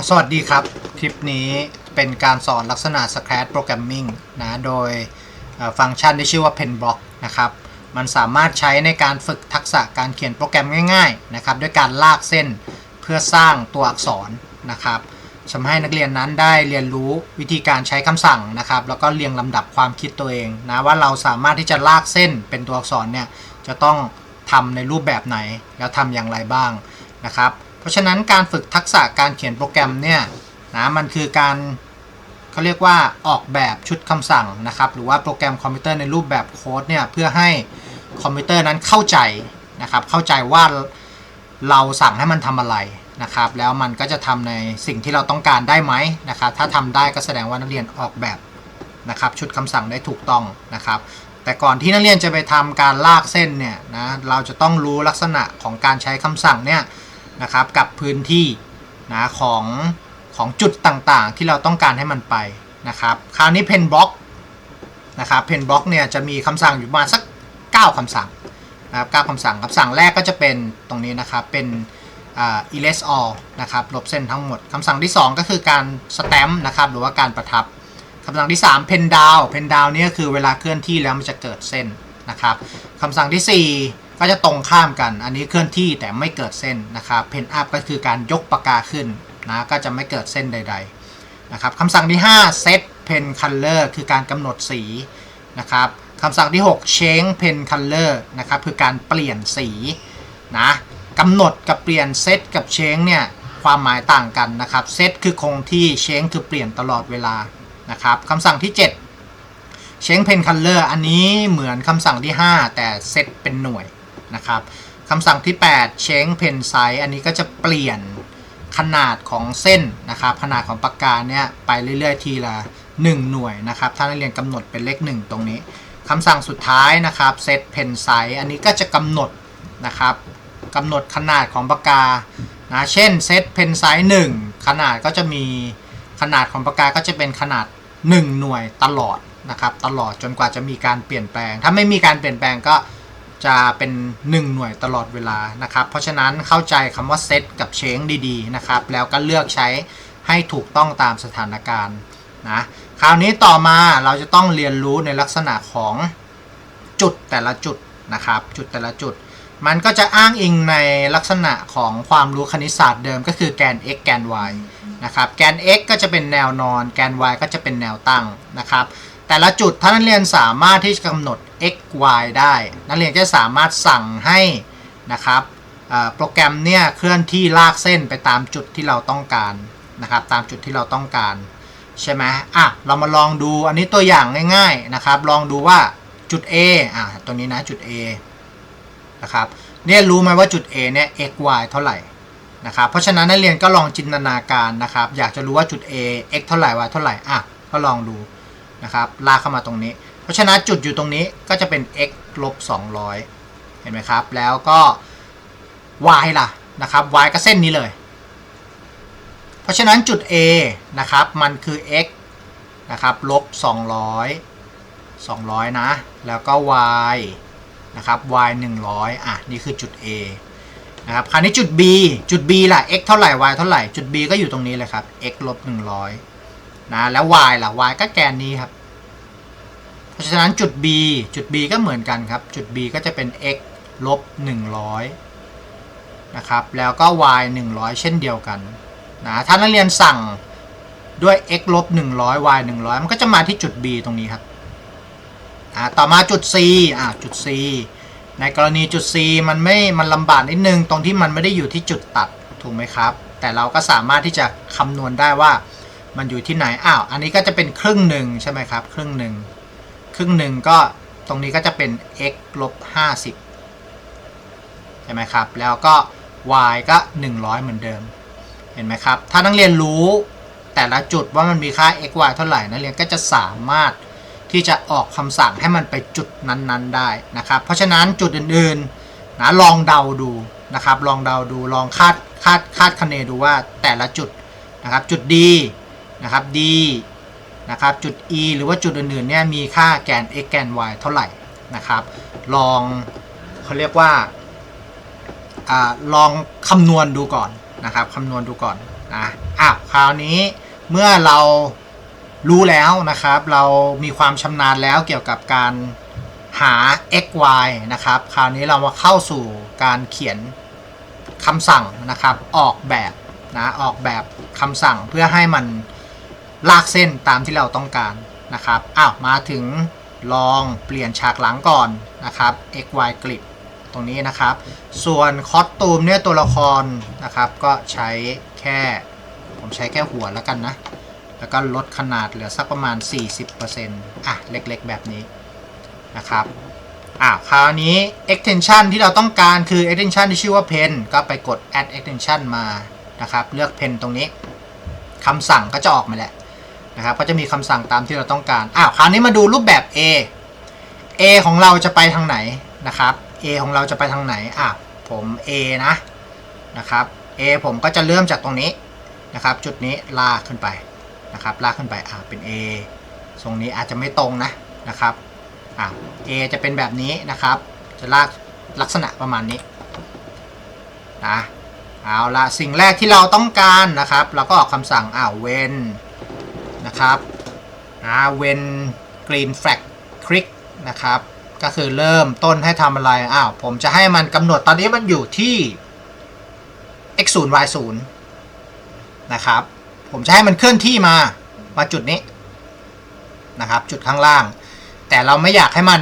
าวสวัสดีครับ คลิปนี้เป็นการสอนลักษณะ Scratch Programming นะโดยฟังก์ชันที่ชื่อว่า Pen Block นะครับ มันสามารถใช้ในการฝึกทักษะการเขียนโปรแกรมง่ายๆนะครับด้วยการลากเส้นเพื่อสร้างตัวอักษรนะครับทำให้นักเรียนนั้นได้เรียนรู้วิธีการใช้คำสั่งนะครับ แล้วก็เรียงลำดับความคิดตัวเองนะว่าเราสามารถที่จะลากเส้นเป็นตัวอักษรเนี่ยจะต้องทำในรูปแบบไหนแล้วทำอย่างไรบ้างนะครับ เพราะฉะนั้นการฝึกทักษะการเขียนโปรแกรมเนี่ยนะมันคือการเขาเรียกว่าออกแบบชุดคำสั่งนะครับหรือว่าโปรแกรมคอมพิวเตอร์ในรูปแบบโค้ดเนี่ยเพื่อให้คอมพิวเตอร์นั้นเข้าใจนะครับเข้าใจว่าเราสั่งให้มันทำอะไรนะครับแล้วมันก็จะทำในสิ่งที่เราต้องการได้ไหมนะครับถ้าทำได้ก็แสดงว่านักเรียนออกแบบนะครับชุดคำสั่งได้ถูกต้องนะครับ แต่ก่อนที่นักเรียนจะไปทำการลากเส้นเนี่ยนะเราจะต้องรู้ลักษณะของการใช้คำสั่งเนี่ย นะครับกับพื้นที่นะของของจุดต่างๆ ที่เราต้องการให้มันไปนะครับ คราวนี้เพนบล็อกนะครับเพนบล็อกเนี่ยจะมีคำสั่งอยู่มาสัก 9คำสั่งนะครับ9คำสั่งคำสั่งแรกก็จะเป็นตรงนี้นะครับเป็นอ่า erase all นะครับลบเส้นทั้งหมดคำสั่งที่ 2 ก็คือการ stamp นะครับหรือว่าการประทับคำสั่งที่ 3 pen down pen down เนี่ยคือเวลาเคลื่อนที่แล้วมันจะเกิดเส้นนะครับคำสั่งทีสี่4 ก็จะตรงข้ามกัน อันนี้เคลื่อนที่แต่ไม่เกิดเส้นนะครับ pen up ก็คือการยกปากกาขึ้นนะก็จะไม่เกิดเส้นใดๆนะครับคำสั่งที่ 5 set pen color คือการกำหนดสีนะครับคำสั่งที่ 6 change pen color นะครับคือการเปลี่ยนสีนะกำหนดกับเปลี่ยน set กับ change เนี่ยความหมายต่างกันนะครับ set คือคงที่ change คือเปลี่ยนตลอดเวลานะครับคำสั่งที่ 7 change pen color อันนี้เหมือนคำสั่งที่ 5 แต่เซตเป็นหน่วย นะครับคำสั่งที่ 8 change pen size อันนี้ก็จะเปลี่ยนขนาดของเส้นนะครับ ขนาดของปากกาเนี่ยไปเรื่อยๆ ทีละ 1 หน่วยนะครับ ถ้านักเรียนกำหนดเป็นเลข 1 ตรงนี้คำสั่งสุดท้ายนะครับ set pen size อันนี้ก็จะกำหนดนะครับกำหนดขนาดของปากกานะเช่น set pen size 1 ขนาดก็จะมีขนาดของปากกาก็จะเป็นขนาด 1 หน่วยตลอดนะครับตลอดจนกว่าจะมีการเปลี่ยนแปลง ถ้าไม่มีการเปลี่ยนแปลงก็ จะเป็น 1 หน่วยตลอดเวลานะครับ เพราะฉะนั้นเข้าใจคำว่าเซตกับเชงดีๆนะครับ แล้วก็เลือกใช้ให้ถูกต้องตามสถานการณ์นะคราวนี้ต่อมาเราจะต้องเรียนรู้ในลักษณะของจุดแต่ละจุดนะครับ จุดแต่ละจุด มันก็จะอ้างอิงในลักษณะของความรู้คณิตศาสตร์เดิมก็คือแกน x แกน y นะครับ แกน x ก็จะเป็นแนวนอน แกน y ก็จะเป็นแนวตั้งนะครับ แต่ละจุดถ้านักเรียนสามารถที่จะกำหนด x y ได้ นักเรียนจะสามารถสั่งให้นะครับโปรแกรมเนี่ยเคลื่อนที่ลากเส้นไปตามจุดที่เราต้องการนะครับตามจุดที่เราต้องการใช่ไหมอะเรามาลองดูอันนี้ตัวอย่างง่ายๆนะครับ ลองดูว่าจุด A อะตัวนี้นะจุด A นะครับเนี่ยรู้ไหมว่าจุด A เนี่ย x y เท่าไหร่นะครับเพราะฉะนั้นนักเรียนก็ลองจินตนาการนะครับ อยากจะรู้ว่าจุด A x เท่าไหร่ y เท่าไหร่อะก็ลองดูนะครับลากเข้ามาตรงนี้ ราะฉะนั้นจุดอยู่ตรงนี้ก็จะเป็น x ลบ200 เห็นไหมครับ แล้วก็ y ล่ะนะครับ y ก็เส้นนี้เลย เพราะฉะนั้นจุด A นะครับ มันคือ x นะครับลบ200 200 นะ แล้วก็ y นะครับ y 100 อะ นี่คือจุด A นะครับ คราวนี้จุด B จุด B ล่ะ x เท่าไหร่ y เท่าไหร่ จุด B ก็อยู่ตรงนี้เลยครับ x ลบ100 นะ แล้ว y ล่ะ y ก็แกนนี้ครับ ราะฉะนั้นจุด B จุด B ก็เหมือนกันครับ จุด B ก็จะเป็น x ลบ100นะครับ แล้วก็ y 100 เช่นเดียวกันนะถ้านักเรียนสั่งด้วย x ลบ100 y 100 มันก็จะมาที่จุด B ตรงนี้ครับอ่าต่อมาจุด C อ่าจุด C ในกรณีจุด C มันไม่ มันลำบากนิดนึง ตรงที่มันไม่ได้อยู่ที่จุดตัด ถูกไหมครับ แต่เราก็สามารถที่จะคำนวณได้ว่ามันอยู่ที่ไหน อ้าว อันนี้ก็จะเป็นครึ่งหนึ่งใช่ไหมครับ ครึ่งหนึ่ง ครึ่งหนึ่งก็ตรงนี้ก็จะเป็น x ลบ50 ใช่ไหมครับ แล้วก็ y ก็ 100 เหมือนเดิม เห็นไหมครับ ถ้านักเรียนรู้แต่ละจุดว่ามันมีค่า x y เท่าไหร่ นักเรียนก็จะสามารถที่จะออกคำสั่งให้มันไปจุดนั้นๆ ได้นะครับ เพราะฉะนั้นจุดอื่นๆนะลองเดาดูนะครับ ลองเดาดู ลองคาดคาดคาดคะเนดูว่าแต่ละจุดนะครับ จุด D นะครับ D นะครับจุด E หรือว่าจุดอื่นๆเนี่ยมีค่าแกน x แกน y เท่าไหร่นะครับ ลองเขาเรียกว่าอ่าลองคำนวณดูก่อนนะครับคำนวณดูก่อนนะอ้าวคราวนี้เมื่อเรารู้แล้วนะครับ เรามีความชำนาญแล้วเกี่ยวกับการหา x y นะครับ คราวนี้เรามาเข้าสู่การเขียนคำสั่งนะครับ ออกแบบนะออกแบบคำสั่งเพื่อให้มัน ลากเส้นตามที่เราต้องการนะครับอ้าวมาถึงลองเปลี่ยนฉากหลังก่อนนะครับ x y grid ตรงนี้นะครับ ส่วนคอสตูมเนี่ยตัวละครนะครับ ก็ใช้แค่ ผมใช้แค่หัวแล้วกันนะ แล้วก็ลดขนาดเหลือสักประมาณ 40%อะ เล็กๆแบบนี้นะครับอะคราวนี้ extension ที่เราต้องการคือ extension ที่ชื่อว่า pen ก็ไปกด add extension มานะครับ เลือก pen ตรงนี้คำสั่งก็จะออกมาแหละ นะครับก็จะมีคำสั่งตามที่เราต้องการอ้าวคราวนี้มาดูรูปแบบ A A ของเราจะไปทางไหนนะครับ A ของเราจะไปทางไหนอะผม A นะนะครับ A ผมก็จะเริ่มจากตรงนี้นะครับ จุดนี้ลากขึ้นไปนะครับ ลากขึ้นไปอะเป็น A ทรงนี้อาจจะไม่ตรงนะนะครับอะ A จะเป็นแบบนี้นะครับ จะลากลักษณะประมาณนี้นะเอาละสิ่งแรกที่เราต้องการนะครับ เราก็ออกคำสั่งอ่าเวน นะครับอ่าเวน green flag click นะครับ ก็คือเริ่มต้นให้ทำอะไร อ้าว ผมจะให้มันกำหนดตอนนี้มันอยู่ที่ x 0 y 0นะครับ ผมจะให้มันเคลื่อนที่มา มาจุดนี้นะครับ จุดข้างล่าง แต่เราไม่อยากให้มัน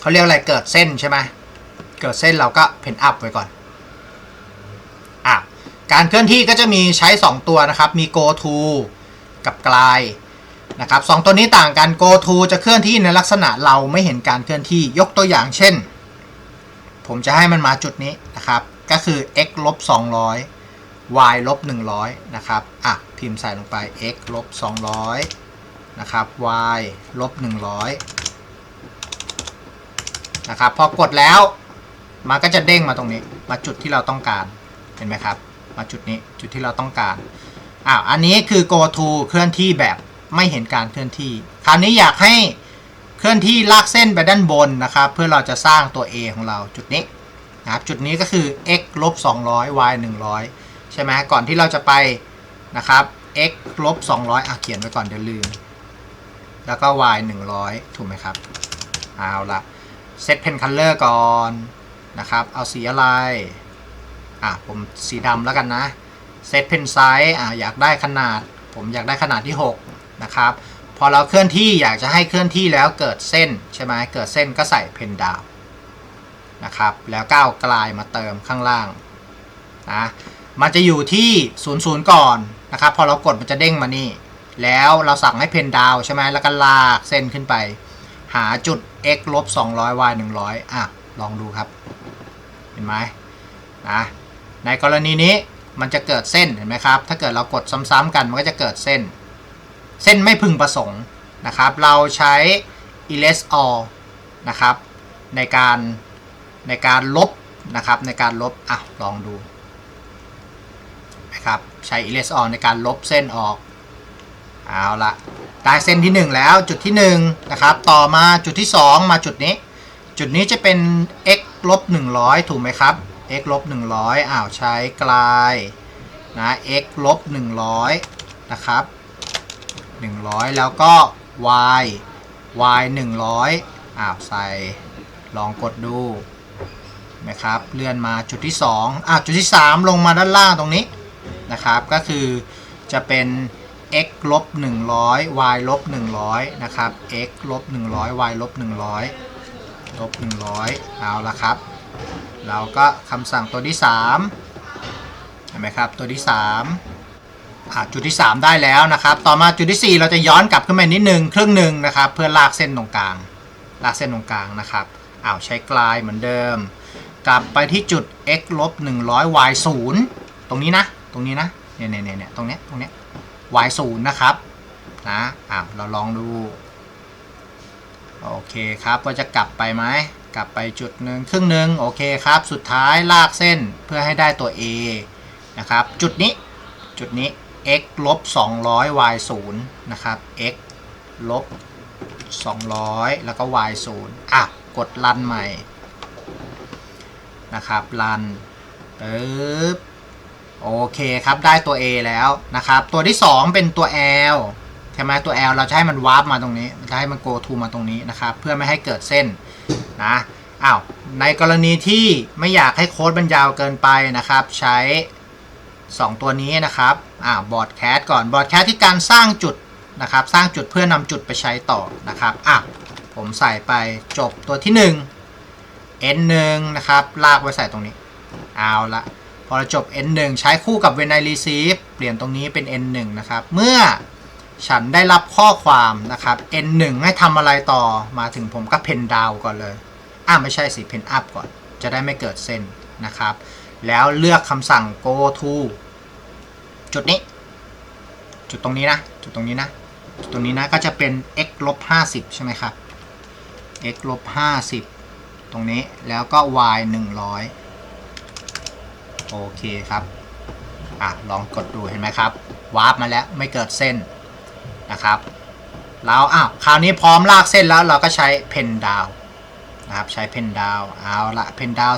เขาเรียกอะไรเกิดเส้นใช่ไหมเกิดเส้นเราก็เพนอัพไว้ก่อนอะการเคลื่อนที่ก็จะมีใช้ 2 ตัวนะครับ มี go to กับ glide นะครับสองตัวนี้ต่างกัน go to จะเคลื่อนที่ในลักษณะเราไม่เห็นการเคลื่อนที่ยกตัวอย่างเช่น ผมจะให้มันมาจุดนี้นะครับ ก็คือ x ลบ200 y ลบ100นะครับอะพิมพ์ใส่ลงไป x ลบ200นะครับ y ลบ100นะครับพอกดแล้วมันก็จะเด้งมาตรงนี้ มาจุดที่เราต้องการเห็นไหมครับ มาจุดนี้จุดที่เราต้องการ อ้าวอันนี้คือ go to เคลื่อนที่แบบไม่เห็นการเคลื่อนที่ คราวนี้อยากให้เคลื่อนที่ลากเส้นไปด้านบนนะครับ เพื่อเราจะสร้างตัว A ของเราจุดนี้นะครับจุดนี้ก็คือ x ลบ200 y 100 ใช่ไหมก่อนที่เราจะไปนะครับ x ลบ200อะเขียนไว้ก่อนเดี๋ยวลืม แล้วก็ y 100 ถูกไหมครับ เอาละเซตเพนคัลเลอร์ก่อนนะครับ เอาสีอะไร อะผมสีดำแล้วกันนะ เซตเพนไซส์อะอยากได้ขนาด ผมอยากได้ขนาดที่ 6 นะครับ พอเราเคลื่อนที่อยากจะให้เคลื่อนที่แล้วเกิดเส้นใช่ไหมเกิดเส้นก็ใส่เพนดาวนะครับแล้วก้าวกลายมาเติมข้างล่างนะมันจะอยู่ที่ 00 ก่อนนะครับพอเรากดมันจะเด้งมานี่ แล้วเราสั่งให้เพนดาวใช่ไหมแล้วก็ลากเส้นขึ้นไป หาจุด x ลบ200 y 100อะลองดูครับ เห็นไหมนะในกรณีนี้ มันจะเกิดเส้นเห็นไหมครับ ถ้าเกิดเรากดซ้ำๆกันมันก็จะเกิดเส้น เส้นไม่พึงประสงค์นะครับ เราใช้ erase all นะครับ ในการในการลบนะครับ ในการลบอะลองดูนะครับใช้ erase all ในการลบเส้นออกเอาละได้เส้นที่ 1 แล้วจุดที่1นะครับต่อมาจุดที่ 2 มาจุดนี้ จุดนี้จะเป็น x ลบ100 ถูกไหมครับ x ลบ100อ้าวใช้กลายนะ x ลบ100นะครับ100 แล้วก็ y y 100อ้าวใส่ลองกดดูนะครับเลื่อนมาจุดที่ 2อ้าวจุดที่ 3 ลงมาด้านล่างตรงนี้นะครับ ก็คือจะเป็น x ลบ100 y ลบ100 นะครับ x ลบ100 y ลบ100 ลบ100 เอาละครับ เราก็คำสั่งตัวที่ 3 เห็นไหมครับ ตัวที่3อ่าจุดที่ 3 ได้แล้วนะครับ ต่อมาจุดที่ 4 เราจะย้อนกลับขึ้นมานิดนึงครึ่งหนึ่งนะครับ เพื่อลากเส้นตรงกลาง ลากเส้นตรงกลางนะครับอ้าวใช้กลายเหมือนเดิม กลับไปที่จุด x ลบ100 y 0ตรงนี้นะ ตรงนี้นะ เนี่ยเนี่ยเนี่ยตรงเนี้ย ตรงเนี้ย y 0นะครับ นะอ้าวเราลองดู โอเคครับว่าจะกลับไปไหม กลับไปจุดหนึ่งครึ่งหนึ่งโอเคครับ สุดท้ายลากเส้นเพื่อให้ได้ตัว A นะครับ จุดนี้จุดนี้ x ลบ200 y 0นะครับ x ลบ200 แล้วก็ y 0อะ กดรันใหม่ นะครับรันปึ๊บโอเคครับ ได้ตัว A แล้วนะครับ ตัวที่ 2 เป็นตัว L ใช่ไหมตัว L เราจะให้มันวาร์ปมาตรงนี้จะให้มัน go to มาตรงนี้นะครับ เพื่อไม่ให้เกิดเส้น นะอ้าวในกรณีที่ไม่อยากให้โค้ดมันยาวเกินไปนะครับ ใช้ 2 ตัวนี้นะครับอ่าบอร์ดแคสก่อนบอร์ดแคสที่การสร้างจุดนะครับ สร้างจุดเพื่อนำจุดไปใช้ต่อนะครับอะผมใส่ไปจบตัวที่ 1 n 1นะครับ ลากไว้ใส่ตรงนี้ เอาละพอเราจบ n 1ใช้คู่กับ when I receive เปลี่ยนตรงนี้เป็น n 1นะครับ เมื่อฉันได้รับข้อความนะครับ n 1ให้ทำอะไรต่อมาถึงผมก็ pen down ก่อนเลย อ่าไม่ใช่สิ pen up ก่อน จะได้ไม่เกิดเส้นนะครับ แล้วเลือกคำสั่ง go to จุดนี้ จุดตรงนี้นะ จุดตรงนี้นะ จุดตรงนี้นะก็จะเป็น x ลบ50 ใช่ไหมครับ x ลบ50 ตรงนี้แล้วก็ y 100 โอเคครับอะลองกดดูเห็นไหมครับวาร์ปมาแล้วไม่เกิดเส้นนะครับแล้วอ้าวคราวนี้พร้อมลากเส้นแล้วเราก็ใช้เพนดาว นะครับใช้เพนดาวเอาละเพนดาว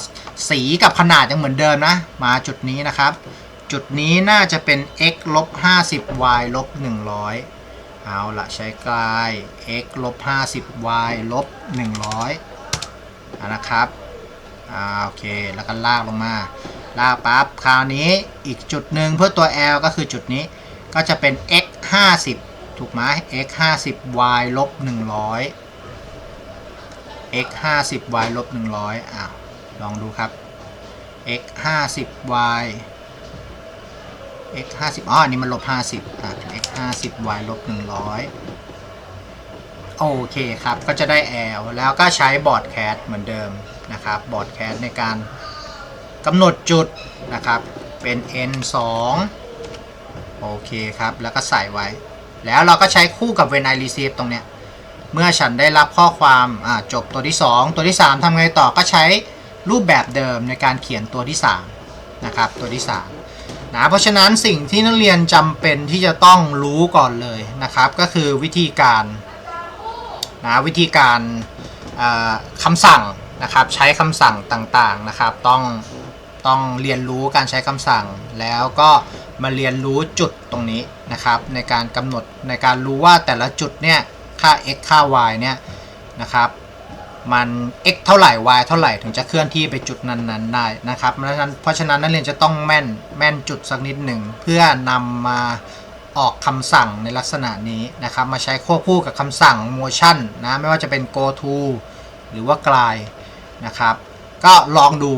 สีกับขนาดยังเหมือนเดิมนะ มาจุดนี้นะครับ จุดนี้น่าจะเป็น x ลบ50 y ลบ100 เอาละใช้กลาย x ลบ50 y ลบ100นะครับอ่าโอเค แล้วก็ลากลงมาลากปั๊บคราวนี้อีกจุดหนึ่งเพื่อตัว L ก็คือจุดนี้ก็จะเป็น x 50ถูกไหม x 50 y ลบ100 x 50 y ลบ100อ้าวลองดูครับ x 50 y x 50อ๋ออันนี้มันลบ50อ่า x 50 y ลบ100 โอเคครับ ก็จะได้ L แล้วก็ใช้บอร์ดแคสเหมือนเดิมนะครับ บอร์ดแคสในการกำหนดจุดนะครับ เป็น n 2โอเคครับ แล้วก็ใส่ไว้ แล้วเราก็ใช้คู่กับ when I receive ตรงเนี้ย เมื่อฉันได้รับข้อความจบตัวที่ 2 ตัวที่ 3ทำไงต่อก็ใช้รูปแบบเดิมในการเขียนตัวที่3นะครับตัวที่3นะเพราะฉะนั้นสิ่งที่นักเรียนจำเป็นที่จะต้องรู้ก่อนเลยนะครับ ก็คือวิธีการนะวิธีการอ่าคำสั่งนะครับใช้คำสั่งต่างๆนะครับต้องต้องเรียนรู้การใช้คำสั่งแล้วก็มาเรียนรู้จุดตรงนี้นะครับในการกำหนดในการรู้ว่าแต่ละจุดเนี่ย ค่า x ค่า y เนี่ยนะครับมัน x เท่าไหร่ y เท่าไหร่ถึงจะเคลื่อนที่ไปจุดนั้นๆได้นะครับเพราะฉะนั้นเพราะฉะนั้นนักเรียนจะต้องแม่นแม่นจุดสักนิดหนึ่งเพื่อนำมาออกคำสั่งในลักษณะนี้นะครับ มาใช้ควบคู่กับคำสั่ง motion นะไม่ว่าจะเป็น go to หรือว่ากลายนะครับก็ลองดู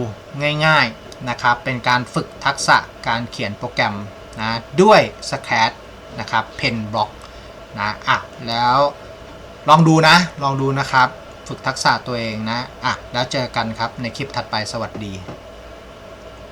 ง่ายๆนะครับเป็นการฝึกทักษะการเขียนโปรแกรมนะด้วย Scratch นะครับ Pen Block นะอะแล้ว ลองดูนะ ลองดูนะครับ ฝึกทักษะตัวเองนะ อะ แล้วเจอกันครับในคลิปถัดไปสวัสดี